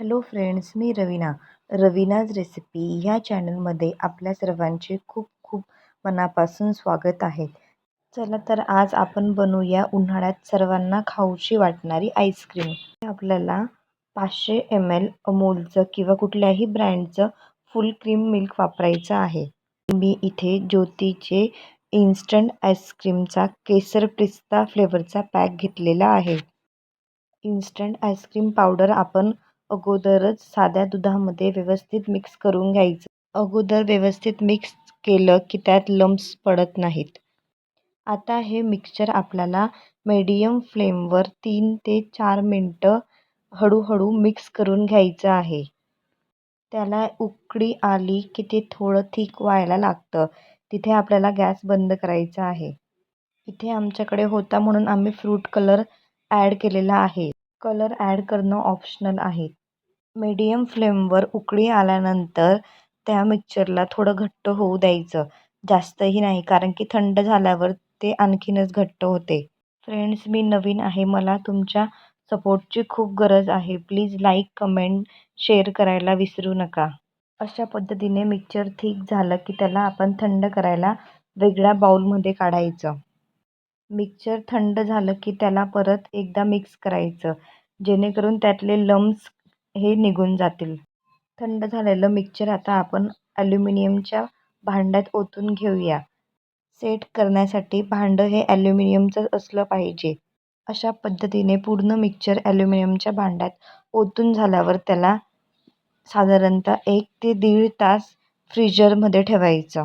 Hello friends मी Raveena. Raveena's recipe ह्या चॅनलमध्ये आपल्या सर्वांचे खूप खूप मनापासून स्वागत आहे. चला तर आज आपण बनवूया उन्हाळ्यात सर्वांना खाऊशी वाटणारी आईस्क्रीम आपल्याला पाचशे एम एल अमूलचं किंवा कुठल्याही ब्रँडचं फुल क्रीम मिल्क वापरायचं आहे. मी इथे ज्योतीचे इन्स्टंट आईस्क्रीमचा केसर पिस्ता फ्लेवरचा पॅक घेतलेला आहे. इन्स्टंट आईस्क्रीम पावडर आपण अगोदरच साध्या दुधामध्ये व्यवस्थित मिक्स करून घ्यायचं. अगोदर व्यवस्थित मिक्स केलं की त्यात लम्स पडत नाहीत. आता हे मिक्सचर आपल्याला मीडियम फ्लेमवर तीन ते चार मिनटं हळूहळू मिक्स करून घ्यायचं आहे. त्याला उकळी आली की ते थोडं थिक व्हायला लागतं. तिथे आपल्याला गॅस बंद करायचा आहे. इथे आमच्याकडे होता म्हणून आम्ही फ्रूट कलर ॲड केलेला आहे. कलर ॲड करणं ऑप्शनल आहे. मीडियम फ्लेमवर उकळी आल्यानंतर त्या मिक्सरला थोडं घट्ट होऊ द्यायचं. जास्तही नाही कारण की थंड झाल्यावर ते आणखीनच घट्ट होते. फ्रेंड्स मी नवीन आहे. मला तुमच्या सपोर्टची खूप गरज आहे. प्लीज लाईक कमेंट शेअर करायला विसरू नका. अशा पद्धतीने मिक्सर ठीक झालं की त्याला आपण थंड करायला वेगळ्या बाऊलमध्ये काढायचं. मिक्सर थंड झालं की त्याला परत एकदा मिक्स करायचं. जेणेकरून त्यातले लम्स हे निघून जातील. थंड झालेलं मिक्सचर आता आपण ॲल्युमिनियमच्या भांड्यात ओतून घेऊया. सेट करण्यासाठी भांडं हे ॲल्युमिनियमचं असलं पाहिजे. अशा पद्धतीने पूर्ण मिक्सचर ॲल्युमिनियमच्या भांड्यात ओतून झाल्यावर त्याला साधारणतः एक ते दीड तास फ्रीजरमध्ये ठेवायचं.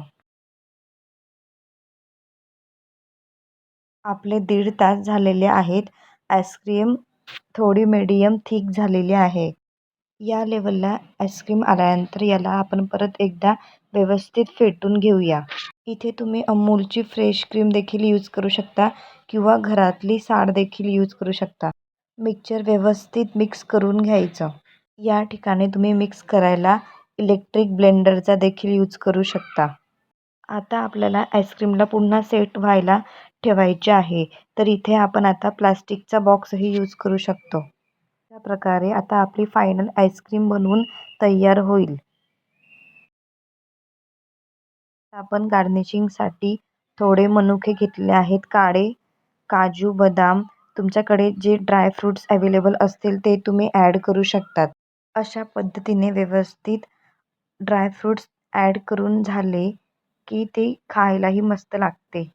आपले दीड तास झालेले आहेत. आईस्क्रीम थोडी मीडियम थिक झालेली आहे. या लेवलला आईस्क्रीम आल्यानंतर याला आपण परत एकदा व्यवस्थित फेटून घेऊया. इथे तुम्ही अमूलची फ्रेश क्रीम देखील यूज करू शकता किंवा घरातली साड देखील यूज करू शकता. मिक्सचर व्यवस्थित मिक्स करून घ्यायचं. या ठिकाणी तुम्ही मिक्स करायला इलेक्ट्रिक ब्लेंडरचा देखील यूज करू शकता. आता आपल्याला आईस्क्रीमला पुन्हा सेट व्हायला ठेवायचे आहे. तर इथे आपण आता प्लास्टिकचा बॉक्सही यूज करू शकतो. अशा प्रकारे आता आपली फायनल आईस्क्रीम बनवून तयार होईल. आपण गार्निशिंगसाठी थोडे मनुके घेतले आहेत. काळे काजू बदाम तुमच्याकडे जे ड्रायफ्रूट्स अवेलेबल असतील ते तुम्ही ॲड करू शकतात. अशा पद्धतीने व्यवस्थित ड्रायफ्रूट्स ॲड करून झाले की ते खायलाही मस्त लागते.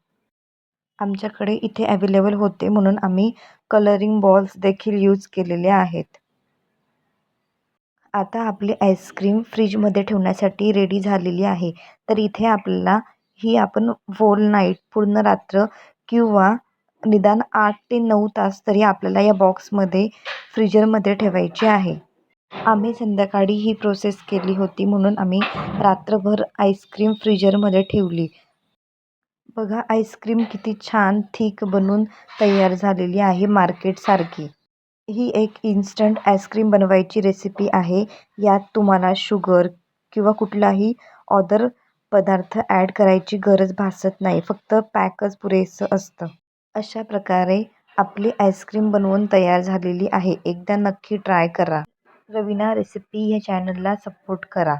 आमच्याकडे इथे अवेलेबल होते म्हणून आम्ही कलरिंग बॉल्स देखील यूज केलेले आहेत. आता आपली आईस्क्रीम फ्रीजमध्ये ठेवण्यासाठी रेडी झालेली आहे. तर इथे आपल्याला ही आपण होल नाईट पूर्ण रात्र किंवा निदान आठ ते नऊ तास तरी आपल्याला या बॉक्समध्ये फ्रीजरमध्ये ठेवायची आहे. आम्ही संध्याकाळी ही प्रोसेस केली होती म्हणून आम्ही रात्रभर आईस्क्रीम फ्रीजरमध्ये ठेवली. बघा आईस्क्रीम किती छान थिक बनून तयार झालेली आहे मार्केटसारखी ही एक इन्स्टंट आईस्क्रीम बनवायची रेसिपी आहे. यात तुम्हाला शुगर किंवा कुठलाही ऑदर पदार्थ ॲड करायची गरज भासत नाही. फक्त पॅकच पुरेसं असतं. अशा प्रकारे आपली आईस्क्रीम बनवून तयार झालेली आहे. एकदा नक्की ट्राय करा. रवीना रेसिपी ह्या चॅनलला सपोर्ट करा.